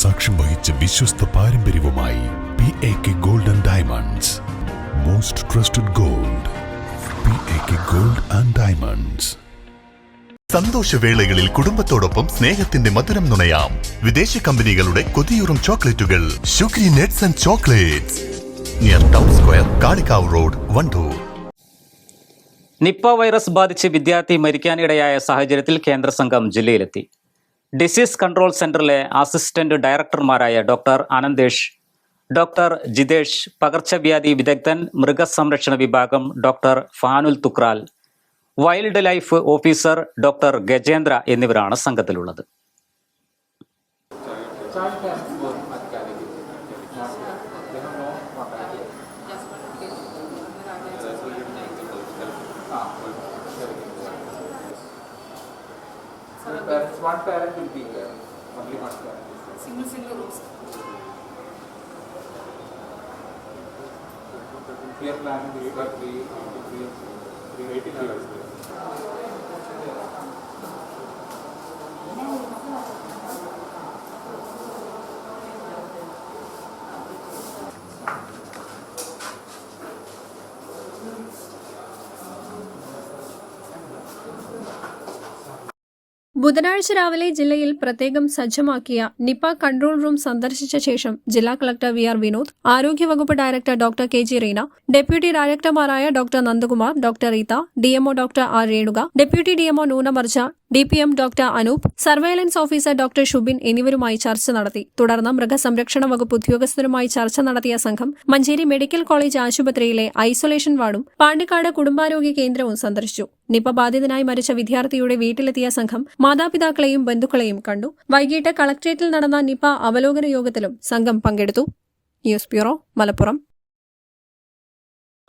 സാക്ഷ്യം വഹിച്ച വിശ്വസ്ത പാരമ്പര്യവുമായി P A K gold and diamonds most trusted gold P A K gold and diamonds സന്തോഷവേളകളിൽ കുടുംബത്തോടൊപ്പം സ്നേഹത്തിന്റെ മധുരം നുണയാം. വിദേശ കമ്പനികളുടെ കൊതിയൂറും ചോക്ലേറ്റുകൾ. Sugary nets and chocolates near town square Kalikavu road Wandoor Nipah virus ബാധിച്ച് വിദ്യാർത്ഥി മരിക്കാനിടയായ സാഹചര്യത്തിൽ കേന്ദ്ര സംഘം ജില്ലയിലെത്തി. ഡിസീസ് കൺട്രോൾ സെന്ററിലെ അസിസ്റ്റന്റ് ഡയറക്ടർമാരായ ഡോക്ടർ ആനന്ദേഷ് ഡോക്ടർ ജിതേഷ് പകർച്ചവ്യാധി വിദഗ്ധൻ മൃഗസംരക്ഷണ വിഭാഗം doctor Fanul Tukral wildlife officer doctor Gajendra എന്നിവരാണ് സംഘത്തിലുള്ളത്. One parent will be there, only one parent. single single rooms. Planning, we got three, three, three ബുധനാഴ്ച രാവിലെ ജില്ലയിൽ പ്രത്യേകം സജ്ജമാക്കിയ നിപ കൺട്രോൾ റൂം സന്ദർശിച്ച ശേഷം ജില്ലാ കളക്ടർ വി ആർ വിനോദ് ആരോഗ്യവകുപ്പ് director doctor K G Reena deputy ഡയറക്ടർമാരായ doctor Nandakumar doctor Reetha DMO doctor R Renuka deputy DMO നൂനമർജ D P M doctor Anoop surveillance officer doctor Shubin എന്നിവരുമായി ചർച്ച നടത്തി. തുടർന്ന് മൃഗസംരക്ഷണ വകുപ്പ് ഉദ്യോഗസ്ഥരുമായി ചർച്ച നടത്തിയ സംഘം മഞ്ചേരി മെഡിക്കൽ കോളേജ് ആശുപത്രിയിലെ ഐസൊലേഷൻ വാർഡും പാണ്ടിക്കാട് കുടുംബാരോഗ്യ കേന്ദ്രവും സന്ദർശിച്ചു. നിപ ബാധിതനായി മരിച്ച വിദ്യാർത്ഥിയുടെ വീട്ടിലെത്തിയ സംഘം മാതാപിതാക്കളെയും ബന്ധുക്കളെയും കണ്ടു. വൈകിട്ട് കളക്ട്രേറ്റിൽ നടന്ന നിപ അവലോകന യോഗത്തിലും സംഘം പങ്കെടുത്തു. News bureau Malappuram.